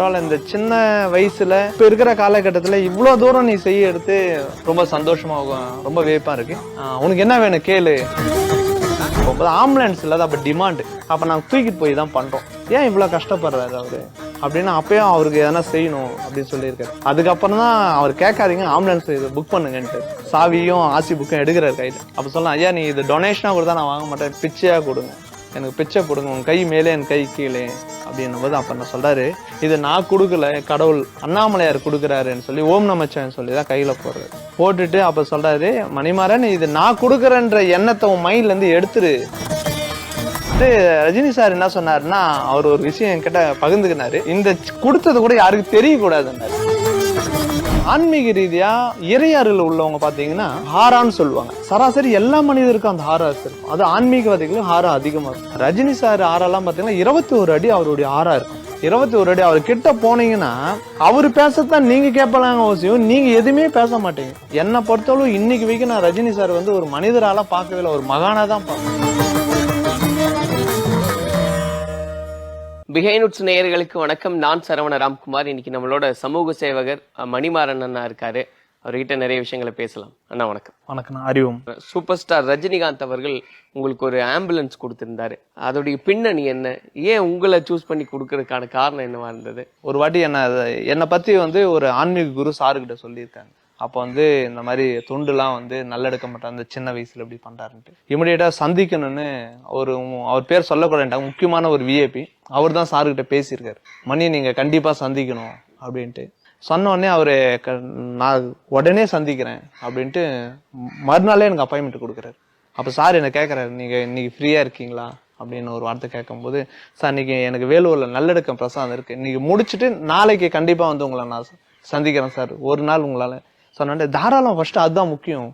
பரவாயில்ல இந்த சின்ன வயசுல இப்ப இருக்கிற காலகட்டத்துல இவ்வளவு தூரம் நீ செய்ய எடுத்து ரொம்ப சந்தோஷமா ரொம்ப வேப்பா இருக்கு. உனக்கு என்ன வேணும் கேளு. ஆம்புலன்ஸ் இல்லாத அப்ப டிமாண்ட் அப்ப நாங்க தூக்கிட்டு போய் தான் பண்றோம். ஏன் இவ்வளவு கஷ்டப்படுறாரு அவரு? அப்படின்னு அப்பயும் அவருக்கு எதனா செய்யணும் அப்படின்னு சொல்லியிருக்காரு. அதுக்கப்புறம் தான் அவர் கேட்காதீங்க ஆம்புலன்ஸ் இது புக் பண்ணுங்கன்ட்டு. சாவியும் ஆசி புக்கும் எடுக்கிறாரு கையில். அப்போ சொல்லலாம் ஐயா நீ இது டொனேஷனாக கொடுத்தா நான் வாங்க மாட்டேன். பிச்சையாக கொடுங்க. எனக்கு பிச்சை கொடுங்க. உன் கை மேலே என் கை கீழே. அப்படின்னும் போது அப்ப நான் சொல்றாரு இது நான் கொடுக்கல கடவுள் அண்ணாமலையார் கொடுக்குறாருன்னு சொல்லி ஓம் நமச்சான்னு சொல்லி தான் கையில போடுறாரு. போட்டுட்டு அப்ப சொல்றாரு மணிமாறன் இது நான் கொடுக்குறேன்ற எண்ணத்தை உன் மைண்ட்ல இருந்து எடுத்துரு. ரஜினி சார் என்ன சொன்னாருன்னா அவர் ஒரு விஷயம் என்கிட்ட பகிர்ந்துக்கினாரு. இந்த கொடுத்தது கூட யாருக்கு தெரியக்கூடாதுன்னாரு. ஆன்மீக ரீதியா இறையாறுல உள்ளவங்க பாத்தீங்கன்னா ஹாரான்னு சொல்லுவாங்க. சராசரி எல்லா மனிதருக்கும் அந்த ஹாராஸ் இருக்கும். அது ஆன்மீகவாதிகளும் ஹாரா அதிகமா இருக்கும். ரஜினி சார் ஹாரெல்லாம் பாத்தீங்கன்னா இருபத்தி ஒரு அடி அவருடைய ஆறா இருக்கும். இருபத்தி ஒரு அடி அவர் கிட்ட போனீங்கன்னா அவர் பேசத்தான் நீங்க கேட்பலாங்க அவசியம் நீங்க எதுவுமே பேச மாட்டீங்க. என்னை பொறுத்தளவு இன்னைக்கு வரைக்கும் நான் ரஜினி சார் வந்து ஒரு மனிதரால பார்க்கவே இல்லை. ஒரு மகானா தான் பார்ப்பேன். பிஹைனுட்ஸ் நேயர்களுக்கு வணக்கம். நான் சரவண ராம்குமார். இன்னைக்கு நம்மளோட சமூக சேவகர் மணிமாறன் அண்ணா இருக்காரு. அவர்கிட்ட நிறைய விஷயங்களை பேசலாம். அண்ணா வணக்கம். வணக்கம். அறிவும். சூப்பர் ஸ்டார் ரஜினிகாந்த் அவர்கள் உங்களுக்கு ஒரு ஆம்புலன்ஸ் கொடுத்திருந்தாரு. அதோடைய பின்னணி என்ன? ஏன் உங்களை சூஸ் பண்ணி கொடுக்கறதுக்கான காரணம் என்னவா இருந்தது? ஒரு வாட்டி என்ன என்னை பத்தி வந்து ஒரு ஆன்மீக குரு சாருக்கிட்ட சொல்லியிருக்காங்க. அப்போ வந்து இந்த மாதிரி துண்டுலாம் வந்து நல்லெடுக்க மாட்டாங்க அந்த சின்ன வயசுல இப்படி பண்ணுறாருன்ட்டு இமிடியேட்டாக சந்திக்கணும்னு ஒரு அவர் பேர் சொல்லக்கூடாது முக்கியமான ஒரு விஐபி அவர் தான் சாருக்கிட்ட பேசியிருக்காரு. மணி நீங்கள் கண்டிப்பாக சந்திக்கணும் அப்படின்ட்டு. சொன்ன உடனே க- நான் உடனே சந்திக்கிறேன் அப்படின்ட்டு மறுநாளே எனக்கு அப்பாயின்மெண்ட் கொடுக்குறாரு. அப்போ சார் என்னை கேட்குறாரு நீங்கள் இன்னைக்கு ஃப்ரீயாக இருக்கீங்களா? அப்படின்னு ஒரு வார்த்தை கேட்கும்போது சார் இன்னைக்கு எனக்கு வேலூரில் நல்லடக்கம் பிரசாதம் இருக்குது இன்னைக்கு முடிச்சுட்டு நாளைக்கு கண்டிப்பாக வந்து உங்களை நான் சந்திக்கிறேன் சார். ஒரு நாள் உங்களால் சொன்னாண்டு தாராளம் ஃபர்ஸ்ட் அதுதான் முக்கியம்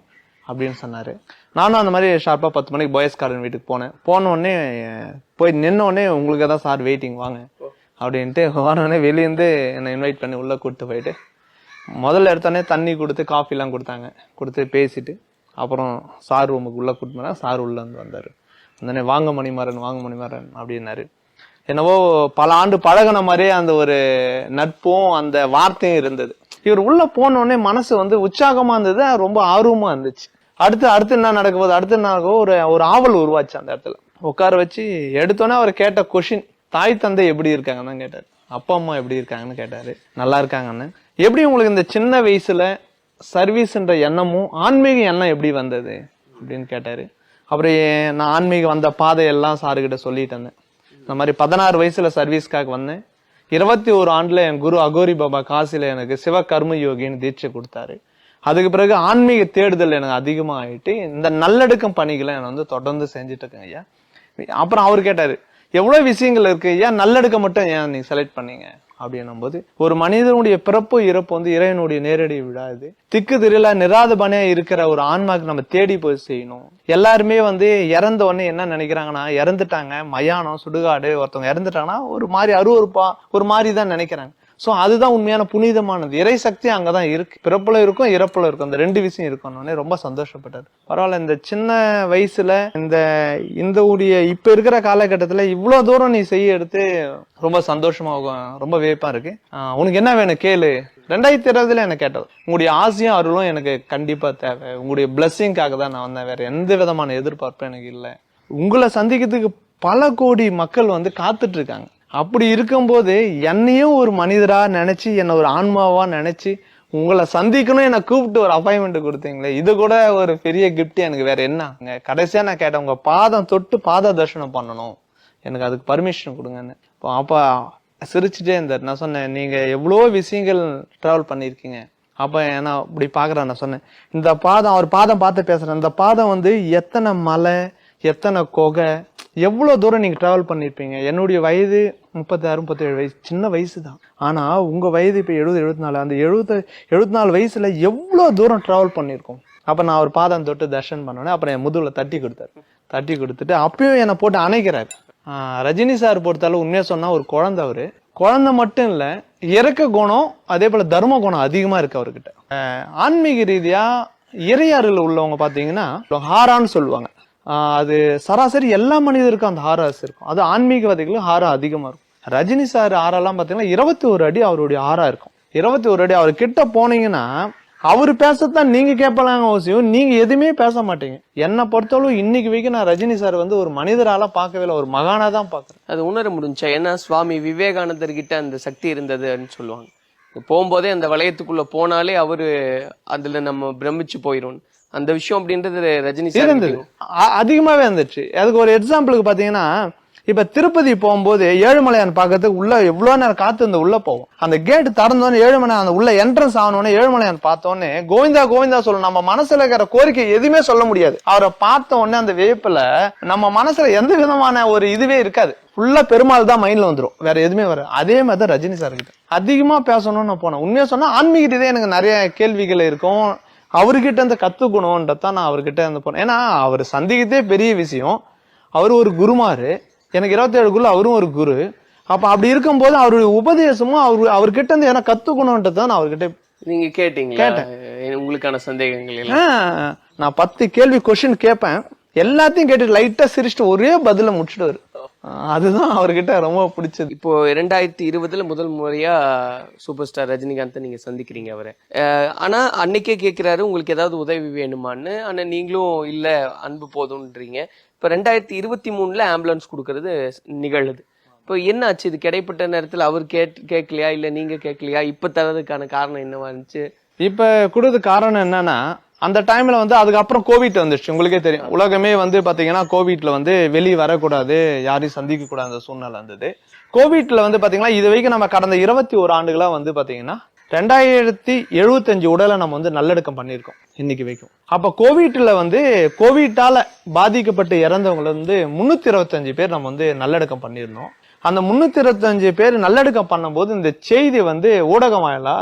அப்படின்னு சொன்னார். நானும் அந்த மாதிரி ஷார்ப்பாக பத்து மணிக்கு பாய்ஸ் கார்டன் வீட்டுக்கு போனேன். போனோடனே போய் நின்னோடனே உங்களுக்கு தான் சார் வெயிட்டிங் வாங்க அப்படின்ட்டு போன வெளியேருந்து என்னை இன்வைட் பண்ணி உள்ளே கூப்பிட்டு போயிட்டு முதல்ல எடுத்தோடனே தண்ணி கொடுத்து காஃபிலாம் கொடுத்தாங்க. கொடுத்து பேசிட்டு அப்புறம் சார் ரூமுக்கு உள்ளே கூப்பிட்டு சார் உள்ளே வந்து வந்தார். வந்தோடனே வாங்க மணிமாறன் வாங்க மணிமாறன் அப்படின்னாரு. என்னவோ பல ஆண்டு பழகுன மாதிரியே அந்த ஒரு நட்பும் அந்த வார்த்தையும் இருந்தது. இவர் உள்ள போனோடனே மனசு வந்து உற்சாகமா இருந்தது ரொம்ப ஆர்வமா இருந்துச்சு. அடுத்து அடுத்து என்ன நடக்க போகுது? அடுத்து என்ன நடக்க ஒரு ஒரு ஆவல் உருவாச்சு அந்த இடத்துல. உட்கார வச்சு எடுத்தோன்னே அவர் கேட்ட கொஷின் தாய் தந்தை எப்படி இருக்காங்கன்னு தான் அப்பா அம்மா எப்படி இருக்காங்கன்னு கேட்டாரு. நல்லா இருக்காங்கன்னு. எப்படி உங்களுக்கு இந்த சின்ன வயசுல சர்வீஸ்ன்ற எண்ணமும் ஆன்மீக எண்ணம் எப்படி வந்தது? அப்படின்னு கேட்டாரு. அப்புறம் நான் ஆன்மீகம் வந்த பாதையெல்லாம் சாருக்கிட்ட சொல்லிட்டு இருந்தேன். இந்த மாதிரி பதினாறு வயசுல சர்வீஸ்க்காக வந்தேன். இருபத்தி ஒரு ஆண்டில் என் குரு அகோரி பாபா காசில எனக்கு சிவ கர்ம யோகின்னு தீட்சை கொடுத்தாரு. அதுக்கு பிறகு ஆன்மீக தேடுதல் எனக்கு அதிகமாக ஆயிட்டு இந்த நல்லடுக்கம் பணிகளை நான் வந்து தொடர்ந்து செஞ்சுட்டு இருக்கேன் ஐயா. அப்புறம் அவர் கேட்டார் எவ்வளோ விஷயங்கள் இருக்கு ஐயா? நல்லடுக்கம் மட்டும் ஏன் நீங்கள் செலக்ட் பண்ணீங்க? அப்படின்னும் போது ஒரு மனிதனுடைய பிறப்பு இறப்பு வந்து இறைவனுடைய நேரடி விழாது திக்கு திருவிழா நிராதபனையா இருக்கிற ஒரு ஆன்மாக்கு நம்ம தேடி போய் செய்யணும். எல்லாருமே வந்து இறந்த உடனே என்ன நினைக்கிறாங்கன்னா இறந்துட்டாங்க மயானம் சுடுகாடு ஒருத்தவங்க இறந்துட்டாங்கன்னா ஒரு மாதிரி அருவறுப்பா ஒரு மாதிரி தான் நினைக்கிறாங்க. ஸோ அதுதான் உண்மையான புனிதமானது. இறை சக்தி அங்கதான் இருக்கு. பிறப்புல இருக்கும் இறப்புல இருக்கும். அந்த ரெண்டு விஷயம் இருக்கணும்னே ரொம்ப சந்தோஷப்பட்டார். பரவாயில்ல இந்த சின்ன வயசுல இந்த இந்த உடைய இப்போ இருக்கிற காலகட்டத்தில் இவ்வளோ தூரம் நீ செய்ய எடுத்து ரொம்ப சந்தோஷமாக ரொம்ப வியப்பா இருக்கு. உனக்கு என்ன வேணும்? கேளு. ரெண்டாயிரத்தி இருபதுல எனக்கு கேட்டது? உங்களுடைய ஆசையும் அருளும் எனக்கு கண்டிப்பா தேவை. உங்களுடைய பிளஸ்ஸிங்காக தான் நான் வந்தேன். வேற எந்த விதமான எதிர்பார்ப்பும் எனக்கு இல்லை. உங்களை சந்திக்கிறதுக்கு பல கோடி மக்கள் வந்து காத்துட்டு இருக்காங்க. அப்படி இருக்கும்போது என்னையும் ஒரு மனிதரா நினைச்சு என்னை ஒரு ஆன்மாவா நினைச்சு உங்களை சந்திக்கணும் என்னை கூப்பிட்டு ஒரு அப்பாயின்மெண்ட் கொடுத்தீங்களே இது கூட ஒரு பெரிய கிஃப்ட் எனக்கு வேற என்ன? அங்க கடைசியா நான் கேட்டேன் உங்க பாதம் தொட்டு பாத தர்ஷனம் பண்ணணும். எனக்கு அதுக்கு பர்மிஷன் கொடுங்கன்னு. இப்போ அப்பா சிரிச்சுட்டே இருந்தார். நான் சொன்னேன் நீங்க எவ்வளோ விஷயங்கள் டிராவல் பண்ணியிருக்கீங்க? அப்போ நான் இப்படி பாக்குறேன் நான் சொன்னேன் இந்த பாதம் அவர் பாதம் பார்த்து பேசுறேன் இந்த பாதம் வந்து எத்தனை மலை எத்தனை குகை எவ்வளோ தூரம் நீங்கள் ட்ராவல் பண்ணியிருப்பீங்க என்னுடைய வயது முப்பத்தாறு முப்பத்தேழு வயசு சின்ன வயசு தான் ஆனால் உங்கள் வயது இப்போ எழுபது எழுபத்தி நாலு அந்த எழுபத்த எழுபத்தி நாலு வயசில் எவ்வளோ தூரம் ட்ராவல் பண்ணியிருக்கோம் அப்போ நான் ஒரு பாதம் தொட்டு தர்ஷன் பண்ணோன்னே அப்புறம் என் முதுகில் தட்டி கொடுத்தாரு. தட்டி கொடுத்துட்டு அப்பயும் என்னை போட்டு அணைக்கிறாரு. ரஜினி சார் பொறுத்தாலும் உண்மையாக சொன்னால் ஒரு குழந்தை அவர். குழந்தை மட்டும் இல்லை இறக்க குணம் அதே போல் தர்ம குணம் அதிகமாக இருக்கு அவர்கிட்ட. ஆன்மீக ரீதியாக இறையாறுல உள்ளவங்க பார்த்தீங்கன்னா ஹாரான்னு சொல்லுவாங்க. அது சராசரி எல்லா மனிதருக்கும் அந்த ஹாராஸ் இருக்கும். அது ஆன்மீகவாதிகளும் ஹாரா அதிகமாக இருக்கும். ரஜினி சார் ஆறெல்லாம் பார்த்தீங்கன்னா இருபத்தி ஒரு அடி அவருடைய ஆறா இருக்கும். இருபத்தி ஒரு அடி அவர் கிட்ட போனீங்கன்னா அவர் பேசத்தான் நீங்க கேட்பலாங்க அவசியம் நீங்க எதுவுமே பேச மாட்டீங்க. என்னை பொறுத்தளவு இன்னைக்கு வரைக்கும் நான் ரஜினி சார் வந்து ஒரு மனிதரால பார்க்கவே இல்லை ஒரு மகானா தான் பார்க்குறேன். அது உணர முடிஞ்சா ஏன்னா சுவாமி விவேகானந்தர் கிட்ட அந்த சக்தி இருந்ததுன்னு சொல்லுவாங்க. போகும்போதே அந்த வளையத்துக்குள்ள போனாலே அவரு அதுல நம்ம பிரமிச்சு போயிரும். அந்த விஷயம் அப்படின்றது ரஜினி சார் இருந்தது. அதிகமாவே இருந்துச்சு. அதுக்கு ஒரு எக்ஸாம்பிளுக்கு பாத்தீங்கன்னா இப்ப திருப்பதி போகும்போது ஏழுமலையான் பார்க்கறதுக்கு உள்ள எவ்வளவு நேரம் காத்து இருந்து உள்ள போவோம். அந்த கேட் திறந்தோடனே ஏழுமலையான் அந்த உள்ள என்ட்ரன்ஸ் ஆனோடனே ஏழுமலையான் பார்த்தோன்னே கோவிந்தா கோவிந்தா சொல்லணும் நம்ம மனசுல இருக்கிற கோரிக்கை எதுவுமே சொல்ல முடியாது. அவரை பார்த்த உடனே அந்த வேப்புல நம்ம மனசுல எந்த விதமான ஒரு இதுவே இருக்காது. ஃபுல்லா பெருமாள் தான் மைண்ட்ல வந்துரும். வேற எதுவுமே வர அதே மாதிரி தான் ரஜினி சார் கிட்ட அதிகமா பேசணும்னு நான் போனேன். உண்மையா சொன்னா ஆன்மீக ரீதியா எனக்கு நிறைய கேள்விகள் இருக்கும். அவர்கிட்ட இருந்து கத்துக்கணும்ன்றதான் நான் அவர்கிட்ட இருந்து போனேன். ஏன்னா அவர் சந்திக்கதே பெரிய விஷயம். அவர் ஒரு குருமாரு. எனக்கு இருபத்தேழுக்குள்ள அவரும் ஒரு குரு. அப்ப அப்படி இருக்கும்போது அவருடைய உபதேசமும் அவர் அவர்கிட்ட இருந்து எனக்கு கத்துக்கணும்ன்றது தான் நான் அவர்கிட்ட நீங்க கேட்டீங்களா? உங்களுக்கான சந்தேகங்கள் நான் பத்து கேள்வி கொஸ்டின் கேட்பேன் எல்லாத்தையும் கேட்டு லைட்டா சிரிச்சுட்டு ஒரே பதில முடிச்சுட்டு அதுதான் அவர்கிட்ட ரொம்ப பிடிச்சது. இப்போ இரண்டாயிரத்தி இருபதுல முதல் முறையா சூப்பர் ஸ்டார் ரஜினிகாந்தை நீங்க சந்திக்கிறீங்க அவரை. ஆனா அன்னைக்கே கேக்குறாரு உங்களுக்கு ஏதாவது உதவி வேணுமான்னு. ஆனா நீங்களும் இல்ல அன்பு போதும்ன்றீங்க. இப்போ ரெண்டாயிரத்தி இருபத்தி மூணுல ஆம்புலன்ஸ் கொடுக்கறது நிகழுது இப்போ என்ன ஆச்சு இது கிடைப்பட்ட நேரத்துல அவர் கேட் கேட்கலையா? இல்ல நீங்க கேட்கலையா? இப்ப தரதுக்கான காரணம் என்னவா இருந்துச்சு? இப்ப கொடுறது காரணம் என்னன்னா அந்த டைம்ல வந்து அதுக்கப்புறம் கோவிட் வந்துச்சு உங்களுக்கே தெரியும். உலகமே வந்து பாத்தீங்கன்னா கோவிட்ல வந்து வெளியே வரக்கூடாது யாரையும் சந்திக்க அந்த சூழ்நிலை இருந்தது. கோவிட்ல வந்து பாத்தீங்கன்னா இது வரைக்கும் நம்ம கடந்த இருபத்தி ஒரு ஆண்டுகளா வந்து பாத்தீங்கன்னா ரெண்டாயிரத்தி எழுபத்தஞ்சு உடலை நம்ம வந்து நல்லடக்கம் பண்ணியிருக்கோம் இன்னைக்கு வரைக்கும். அப்போ கோவிட்ல வந்து கோவிட்டால பாதிக்கப்பட்டு இறந்தவங்களை வந்து முன்னூத்தி இருபத்தஞ்சு பேர் நம்ம வந்து நல்லடக்கம் பண்ணியிருந்தோம். அந்த முன்னூத்தி இருபத்தஞ்சு பேர் நல்லடக்கம் பண்ணும்போது இந்த செய்தி வந்து ஊடகம் வாயிலா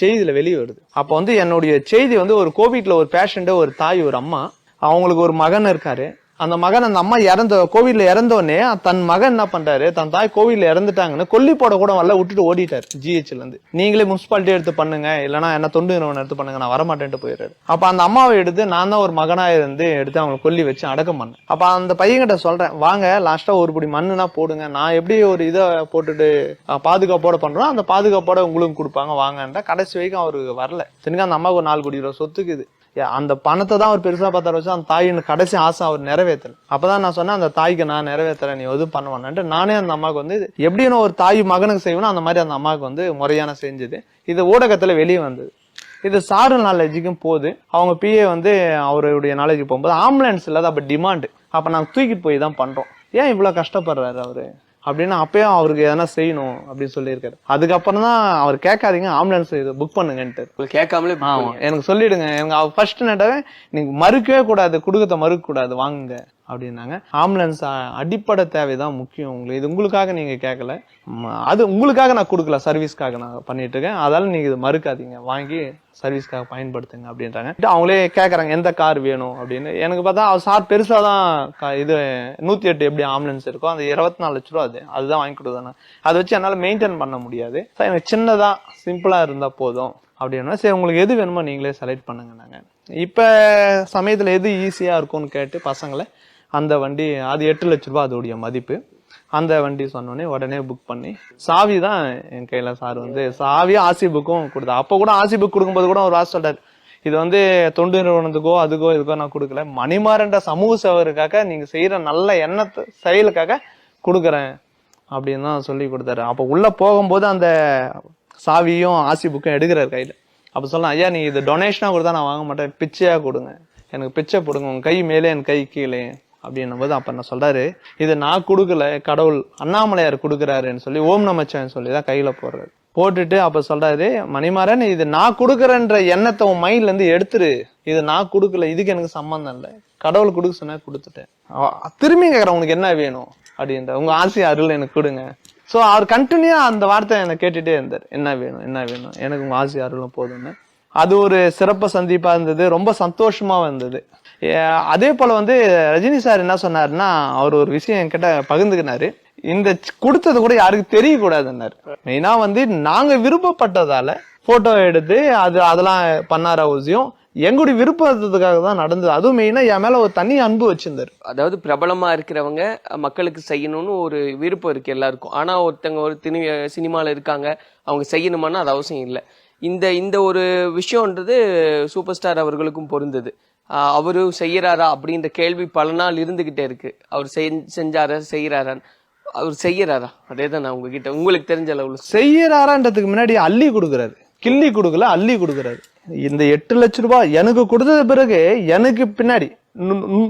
செய்தியில வெளியே வருது. அப்ப வந்து என்னுடைய செய்தி வந்து ஒரு கோவிட்ல ஒரு பேஷண்ட்டு ஒரு தாய் ஒரு அம்மா அவங்களுக்கு ஒரு மகன் இருக்காரு. அந்த மகன் அந்த அம்மா இறந்த கோவிலில் இறந்தோடனே தன் மகன் என்ன பண்றாரு? தன் தாய் கோவிலில் இறந்துட்டாங்கன்னு கொல்லி போட கூட வரல விட்டுட்டு ஓடிட்டாரு ஜிஹெச்ல இருந்து. நீங்களே முனிசிபாலிட்டி எடுத்து பண்ணுங்க இல்லைன்னா என்ன தொண்டு நிறுவனம் எடுத்து பண்ணுங்க நான் வரமாட்டேன்ட்டு போயிடுறாரு. அப்ப அந்த அம்மாவை எடுத்து நான் தான் ஒரு மகனா இருந்து எடுத்து அவங்களை கொல்லி வச்சு அடக்கம் பண்ணேன். அப்ப அந்த பையன்கிட்ட சொல்றேன் வாங்க லாஸ்டா ஒரு பிடி மண்ணுனா போடுங்க. நான் எப்படி ஒரு இதை போட்டுட்டு பாதுகாப்போட பண்றோம் அந்த பாதுகாப்போட உங்களுக்கு கொடுப்பாங்க வாங்கன்ற கடைசி வரைக்கும் அவருக்கு வரல. திரும்ப அந்த அம்மாவுக்கு ஒரு நாலு கோடி ரூபா சொத்துக்குது. அந்த பணத்தை தான் அவர் பெருசாக பார்த்தாரு. வச்சு அந்த தாயின் கடைசி ஆசை அவர் நிறைவேற்றல அப்பதான் நான் சொன்னேன் அந்த தாய்க்கு நான் நிறைவேற்றுறேன் நீ எதுவும் பண்ணுவான்ட்டு நானே அந்த அம்மாவுக்கு வந்து எப்படின்னு ஒரு தாய் மகனுக்கு செய்வேனோ அந்த மாதிரி அந்த அம்மாவுக்கு வந்து முறையான செஞ்சது. இது ஊடகத்தில் வெளியே வந்தது. இது சாரு நாலேஜுக்கும் போகுது. அவங்க பிஏ வந்து அவருடைய நாலேஜுக்கு போகும்போது ஆம்புலன்ஸ் இல்லாத அப்போ டிமாண்டு அப்போ நாங்கள் தூக்கிட்டு போய் தான் பண்ணுறோம் ஏன் இவ்வளோ கஷ்டப்படுறாரு அவரு? அப்படின்னு அப்பயும் அவருக்கு எதனா செய்யணும் அப்படின்னு சொல்லியிருக்காரு. அதுக்கப்புறம் தான் அவர் கேட்காதீங்க ஆம்புலன்ஸ் இது புக் பண்ணுங்கன்ட்டு. கேட்காமலே book ஆமா எனக்கு சொல்லிடுங்க. எனக்கு ஃபர்ஸ்ட் நட்டாவே நீங்க மறுக்கவே கூடாது குடுக்கத்தை மறுக்க கூடாது வாங்குங்க. அப்படின்னாங்க. ஆம்புலன்ஸ் அடிப்படை தேவைதான் முக்கியம். உங்களுக்கு இது உங்களுக்காக நீங்க கேட்கல அது உங்களுக்காக நான் கொடுக்கல. சர்வீஸ்க்காக நான் பண்ணிட்டு இருக்கேன் அதால நீங்க இது மறுக்காதீங்க. வாங்கி சர்வீஸ்க்காக பயன்படுத்துங்க அப்படின்றாங்க. அவங்களே கேட்குறாங்க எந்த கார் வேணும்? அப்படின்னு. எனக்கு பார்த்தா அவர் சார் பெருசா தான் இது நூத்தி எட்டு எப்படி ஆம்புலன்ஸ் இருக்கோ அந்த இருபத்தி நாலு லட்ச ரூபா அது. அதுதான் வாங்கி கொடுத்தானே அதை வச்சு என்னால மெயின்டைன் பண்ண முடியாது. எனக்கு சின்னதா சிம்பிளா இருந்தா போதும். அப்படின்னா சரி உங்களுக்கு எது வேணுமோ நீங்களே செலக்ட் பண்ணுங்க நாங்க இப்ப சமயத்துல எது ஈஸியா இருக்கும்னு கேட்டு பசங்களை அந்த வண்டி அது எட்டு லட்ச ரூபாய் அதோடைய மதிப்பு. அந்த வண்டி சொன்னோடனே உடனே புக் பண்ணி சாவி தான் என் கையில் சார் வந்து சாவியும் ஆசி புக்கும் கொடுத்தா. அப்போ கூட ஆசி புக் கொடுக்கும்போது கூட ஒரு ஹாஸ்டல் சொல்றாரு இது வந்து தொண்டு நிறுவனத்துக்கோ அதுக்கோ இதுக்கோ நான் கொடுக்கல. மணிமாறன்ற சமூக சேவருக்காக நீங்கள் செய்கிற நல்ல எண்ணத்தை செயலுக்காக கொடுக்குறேன். அப்படின்னு தான் சொல்லி கொடுத்தாரு. அப்போ உள்ளே போகும்போது அந்த சாவியும் ஆசி புக்கும் எடுக்கிறாரு கையில். அப்போ சொல்லலாம் ஐயா நீ இது டொனேஷனாக கொடுத்தா நான் வாங்க மாட்டேன். பிச்சையாக கொடுங்க. எனக்கு பிச்சை கொடுங்க உங்கள் கை மேலே என் கை கீழே. அப்படின்னும் போது அப்ப என்ன சொல்கிறாரு இது நான் கொடுக்கல கடவுள் அண்ணாமலையார் கொடுக்குறாருன்னு சொல்லி ஓம் நமச்சிவாயன் சொல்லி தான் கையில் போடுறாரு. போட்டுட்டு அப்போ சொல்கிறாரு மணிமாறன் இது நான் கொடுக்குறேன்ற எண்ணத்தை உன் மைண்ட்லேருந்து எடுத்துரு. இது நான் கொடுக்கல இதுக்கு எனக்கு சம்மந்தம் இல்லை. கடவுள் கொடுக்க சொன்னா கொடுத்துட்டேன். திரும்பி கேட்குறேன் உனக்கு என்ன வேணும்? அப்படின்ற. உங்கள் ஆசை அருள் எனக்கு கொடுங்க. ஸோ அவர் கண்டினியூ அந்த வார்த்தை என்னை கேட்டுகிட்டே இருந்தார். என்ன வேணும் என்ன வேணும்? எனக்கு உங்கள் ஆசை அருளும் போதும்னு. அது ஒரு சிறப்பு சந்திப்பாக இருந்தது ரொம்ப சந்தோஷமாக இருந்தது. அதே போல வந்து ரஜினி சார் என்ன சொன்னாருன்னா அவர் ஒரு விஷயம் என்கிட்ட பகிர்ந்துக்கினாரு. இந்த கொடுத்தது கூட யாருக்கு தெரியக்கூடாதுன்னாரு. மெயினா வந்து நாங்க விருப்பப்பட்டதால போட்டோ எடுத்து அது அதெல்லாம் பண்ணார அவசியம். எங்களுடைய விருப்பத்துக்காக தான் நடந்தது. அதுவும் மெயினாக என் மேலே ஒரு தனி அன்பு வச்சிருந்தார். அதாவது பிரபலமாக இருக்கிறவங்க மக்களுக்கு செய்யணும்னு ஒரு விருப்பம் இருக்குது எல்லாருக்கும். ஆனால் ஒருத்தங்க ஒரு திணி சினிமாவில் இருக்காங்க அவங்க செய்யணுமானா அது அவசியம் இல்லை. இந்த இந்த ஒரு விஷயன்றது சூப்பர் ஸ்டார் அவர்களுக்கும் பொருந்தது. அவரும் அவரு அப்படின்ற கேள்வி பல நாள் இருந்துக்கிட்டே இருக்குது அவர் செஞ்- செஞ்சாரா செய்கிறாரான்னு அவர் செய்யறாரா? அதே தான் நான் உங்ககிட்ட உங்களுக்கு தெரிஞ்ச அளவில் செய்யறாரான்றதுக்கு முன்னாடி அள்ளி கொடுக்குறாரு. கிள்ளி கொடுக்கல அள்ளி கொடுக்குறாரு. இந்த எட்டு லட்ச ரூபாய் எனக்கு கொடுத்தது பிறகு எனக்கு பின்னாடி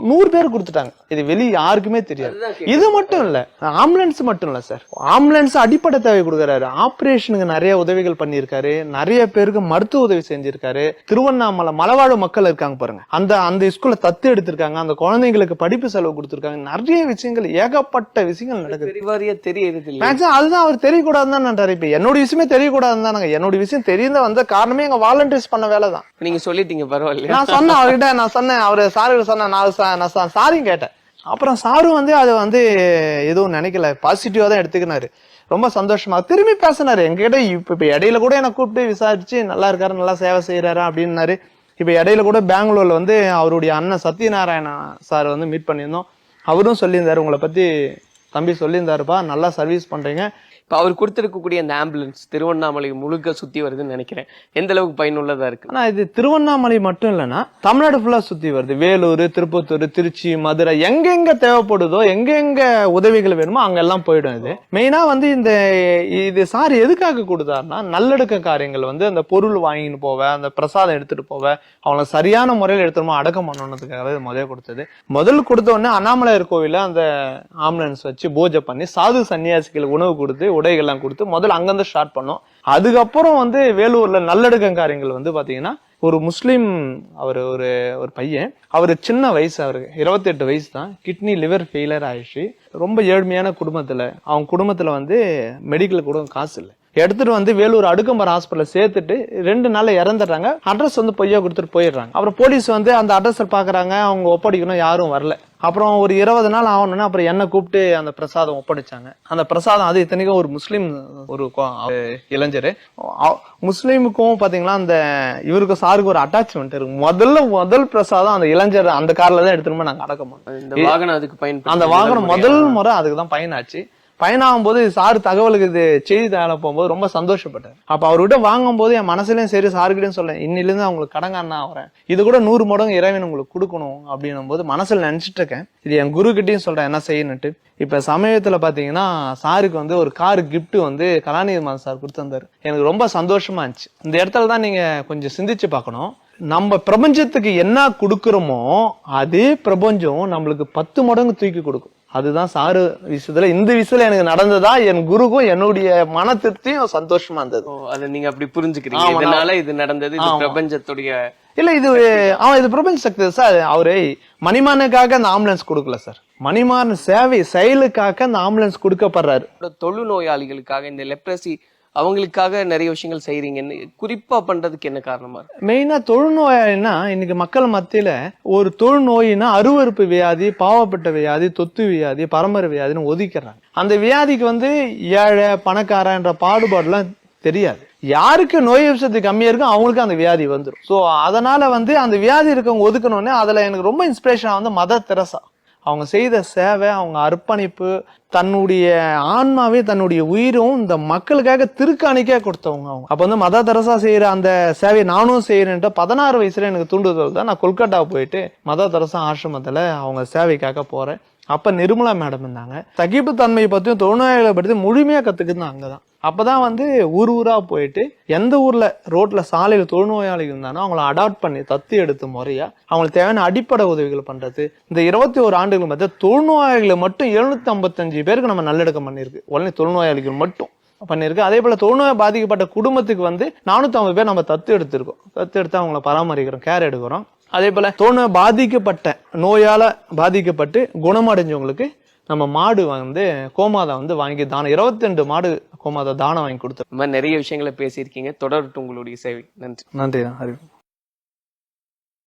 நூறு பேர் கொடுத்துட்டாங்க. இது வெளிய யாருக்குமே தெரியாது. இது மட்டும் இல்ல ஆம்புலன்ஸ் மட்டும் இல்ல சார். ஆம்புலன்ஸ் அடிப்படை தேவை கொடுக்குறாரு. ஆபரேஷனுக்கு நிறைய உதவிகள் பண்ணியிருக்காரு. நிறைய பேருக்கு மருத்துவ உதவி செஞ்சிருக்காரு. திருவண்ணாமலை மலைவாழ் மக்கள் இருக்காங்க பாருங்க. அந்த அந்த ஸ்கூல்ல தத்து எடுத்திருக்காங்க. அந்த குழந்தைங்களுக்கு படிப்பு செலவு கொடுத்திருக்காங்க. நிறைய விஷயங்கள் ஏகப்பட்ட விஷயங்கள் நடக்குது. இல்லை மேக்ஸிமம் அதுதான் அவர் தெரியக்கூடாதுன்னு தான் நான் இப்ப என்னோட விஷயமே தெரியக்கூடாதுன்னு தானங்க என்னோட விஷயம் தெரிந்த வந்த காரணமே எங்க வாலண்டியர்ஸ் பண்ண வேலை தான். நீங்க சொல்லிட்டீங்க பரவாயில்ல நான் சொன்னேன் அவர்கிட்ட நான் சொன்னேன். அவரு சாரு சொன்னேன். நான் சா- நான் சா- சாரியும் கேட்டேன். அப்புறம் சாரும் வந்து அதை வந்து எதுவும் நினைக்கல. பாசிட்டிவாக தான் எடுத்துக்கினாரு. ரொம்ப சந்தோஷமா திரும்பி பேசினாரு. எங்ககிட்ட இப்போ இப்போ இடையில கூட என்னை கூப்பிட்டு விசாரிச்சு நல்லா இருக்காரு நல்லா சேவை செய்கிறாரு அப்படின்னாரு. இப்போ இடையில கூட பெங்களூர்ல வந்து அவருடைய அண்ணன் சத்யநாராயணா சார் வந்து மீட் பண்ணியிருந்தோம். அவரும் சொல்லியிருந்தாரு உங்களை பற்றி தம்பி சொல்லியிருந்தாருப்பா நல்லா சர்வீஸ் பண்ணுறீங்க இப்போ அவர் கொடுத்துருக்கக்கூடிய அந்த ஆம்புலன்ஸ் திருவண்ணாமலை முழுக்க சுற்றி வருதுன்னு நினைக்கிறேன். எந்த அளவுக்கு பயனுள்ளதாக இருக்கு? ஆனால் இது திருவண்ணாமலை மட்டும் இல்லைன்னா தமிழ்நாடு ஃபுல்லாக சுற்றி வருது. வேலூர் திருப்பத்தூர் திருச்சி மதுரை எங்கெங்கே தேவைப்படுதோ எங்கெங்கே உதவிகள் வேணுமோ அங்கெல்லாம் போயிடும் இது. மெயினாக வந்து இந்த இது சார் எதுக்காக கொடுத்தாருன்னா நல்லடக்க காரியங்கள் வந்து அந்த பொருள் வாங்கின்னு போவ அந்த பிரசாதம் எடுத்துட்டு போவ அவங்கள சரியான முறையில் எடுத்துருமோ அடக்கம் பண்ணணுன்றதுக்காக இது முதல்ல கொடுத்தது. முதல் கொடுத்த உடனே அண்ணாமலையார் கோவில அந்த ஆம்புலன்ஸ் வச்சு பூஜை பண்ணி சாது சன்னியாசிகளுக்கு உணவு கொடுத்து உடைகள்லாம் கொடுத்து முதல்ல அங்கிருந்து ஸ்டார்ட் பண்ணோம். அதுக்கப்புறம் வந்து வேலூர்ல நல்லடக்கம் காரியங்கள் வந்து பார்த்தீங்கன்னா ஒரு முஸ்லீம் அவர் ஒரு ஒரு பையன். அவர் சின்ன வயசு அவருக்கு இருபத்தெட்டு வயசு தான். கிட்னி லிவர் ஃபெயிலியர் ஆயிடுச்சு. ரொம்ப ஏழ்மையான குடும்பத்தில். அவங்க குடும்பத்தில் வந்து மெடிக்கல் கூட காசு இல்லை. எடுத்துட்டு வந்து வேலூர் அடுக்கம்பரம் ஹாஸ்பிட்டல் சேர்த்துட்டு ரெண்டு நாள் இறந்துடுறாங்க. அட்ரஸ் வந்து பொய்யா கொடுத்துட்டு போயிடுறாங்க. அப்புறம் போலீஸ் வந்து அந்த அட்ரஸை பார்க்குறாங்க. அவங்க ஒப்படைக்கணும் யாரும் வரல. அப்புறம் ஒரு இருபது நாள் ஆகணும்னா அப்புறம் என்ன கூப்பிட்டு அந்த பிரசாதம் ஒப்படைச்சாங்க. அந்த பிரசாதம் அது இத்தனைக்கும் ஒரு முஸ்லீம் ஒரு இளைஞர். முஸ்லீமுக்கும் பாத்தீங்கன்னா அந்த இவருக்கும் சாருக்கு ஒரு அட்டாச்மெண்ட் இருக்கு. முதல்ல முதல் பிரசாதம் அந்த இளைஞர் அந்த கார்ல தான் எடுத்துட்டு நாங்க அடக்கம் பண்ணோம். இந்த வாகனம் அதுக்கு பயன்படுது அந்த வாகனம் முதல் முறை அதுக்கு தான் பயனாச்சு பயணம் போது சார் தகவலுக்கு இது செய்தி போகும்போது ரொம்ப சந்தோஷப்பட்டார். அப்போ அவர்கிட்ட வாங்கும் போது என் மனசுலையும் சரி சாருக்கிட்டையும் சொல்லேன் இன்னிலேருந்து அவங்களுக்கு அவங்களுக்கு கடங்கானா ஆகிறேன். இது கூட நூறு மடங்கு இறைவன் உங்களுக்கு கொடுக்கணும். அப்படின்னும் போது மனசில் நினச்சிட்டு இருக்கேன். இது என் குரு சொல்கிறேன் என்ன செய்யணுட்டு இப்போ சமயத்தில் பார்த்தீங்கன்னா சாருக்கு வந்து ஒரு கார் கிஃப்ட்டு வந்து கலாநிதி மாதம் சார் கொடுத்துருந்தார். எனக்கு ரொம்ப சந்தோஷமா இருந்துச்சு. இந்த இடத்துல தான் நீங்கள் கொஞ்சம் சிந்திச்சு பார்க்கணும். நம்ம பிரபஞ்சத்துக்கு என்ன கொடுக்குறோமோ அதே பிரபஞ்சம் நம்மளுக்கு பத்து மடங்கு தூக்கி கொடுக்கும். அதுதான் சாரு விஷயத்துல இந்த விஷயத்துல எனக்கு நடந்ததா? என் குருக்கும் என்னுடைய மன திருப்தியும் சந்தோஷமா இருந்தது. அதை நீங்க அப்படி புரிஞ்சுக்கிறீங்க. இதனால இது நடந்தது. பிரபஞ்சத்துடைய இல்ல இது அவன் இது பிரபஞ்ச சக்தி சார். அவரு மணிமானுக்காக அந்த ஆம்புலன்ஸ் கொடுக்கல சார். மணிமாறன் சேவை செயலுக்காக அந்த ஆம்புலன்ஸ் கொடுக்கப்படுறாரு. தொழுநோயாளிகளுக்காக இந்த லெப்ரசி அவங்களுக்காக நிறைய விஷயங்கள் செய்கிறீங்கன்னு குறிப்பா பண்றதுக்கு என்ன காரணமா இருக்கு? மெயினா தொழுநோயாளினா இன்னைக்கு மக்கள் மத்தியில ஒரு தொழுநோயினா அருவருப்பு வியாதி பாவப்பட்ட வியாதி தொத்து வியாதி பரம்பரை வியாதின்னு ஒதுக்கிறாங்க. அந்த வியாதிக்கு வந்து ஏழை பணக்காரன்ற பாடுபாடுலாம் தெரியாது. யாருக்கு நோய் விஷயத்து கம்மியா இருக்கோ அவங்களுக்கு அந்த வியாதி வந்துடும் ஸோ அதனால வந்து அந்த வியாதி இருக்கவங்க ஒதுக்கணும்னே அதுல எனக்கு ரொம்ப இன்ஸ்பிரேஷன் வந்து மதர் தெரசா. அவங்க செய்த சேவை அவங்க அர்ப்பணிப்பு தன்னுடைய ஆன்மாவே தன்னுடைய உயிரும் இந்த மக்களுக்காக திருக்காணிக்கா கொடுத்தவங்க அவங்க. அப்போ வந்து மத தெரசா செய்கிற அந்த சேவையை நானும் செய்கிறேன்ட்டு பதினாறு வயசுல எனக்கு தூண்டுதல் தான் நான் கொல்கட்டா போயிட்டு மத தரசா ஆசிரமத்தில் அவங்க சேவைக்காக போகிறேன் அப்ப நிர்மலா மேடம் இருந்தாங்க. சகிப்பு தன்மையை பத்தியும் முழுமையாக பத்தி முழுமையா தான் அங்கதான். அப்பதான் வந்து ஊர் ஊரா போயிட்டு எந்த ஊர்ல ரோட்ல சாலையில தொழுநோயாளிகள் இருந்தானோ அவங்கள அடாப்ட் பண்ணி தத்து எடுத்து முறையா அவங்களுக்கு தேவையான அடிப்படை உதவிகள் பண்றது. இந்த இருபத்தி ஒரு ஆண்டுகள் மத்திய தொழுநோயாளிகளை மட்டும் எழுநூத்தி ஐம்பத்தஞ்சு பேருக்கு நம்ம நல்லடக்கம் பண்ணியிருக்கு. உடனே தொழுநோயாளிகள் மட்டும் பண்ணியிருக்கு. அதே போல தொழுநோய் பாதிக்கப்பட்ட குடும்பத்துக்கு வந்து நானூத்தி ஐம்பது பேர் நம்ம தத்து எடுத்திருக்கோம். தத்து எடுத்து அவங்கள பராமரிக்கிறோம் கேர் எடுக்கிறோம். அதே போல தொழுநோய் பாதிக்கப்பட்ட நோயால பாதிக்கப்பட்டு குணமடைஞ்சவங்களுக்கு நம்ம மாடு வந்து கோமாதா வந்து வாங்கி தானம். 22 மாடு கோமாதா தானம் வாங்கி கொடுத்தோம் இந்த மாதிரி நிறைய விஷயங்களை பேசியிருக்கீங்க. தொடரட்டும் உங்களுடைய சேவை. நன்றி. நன்றி ஹரி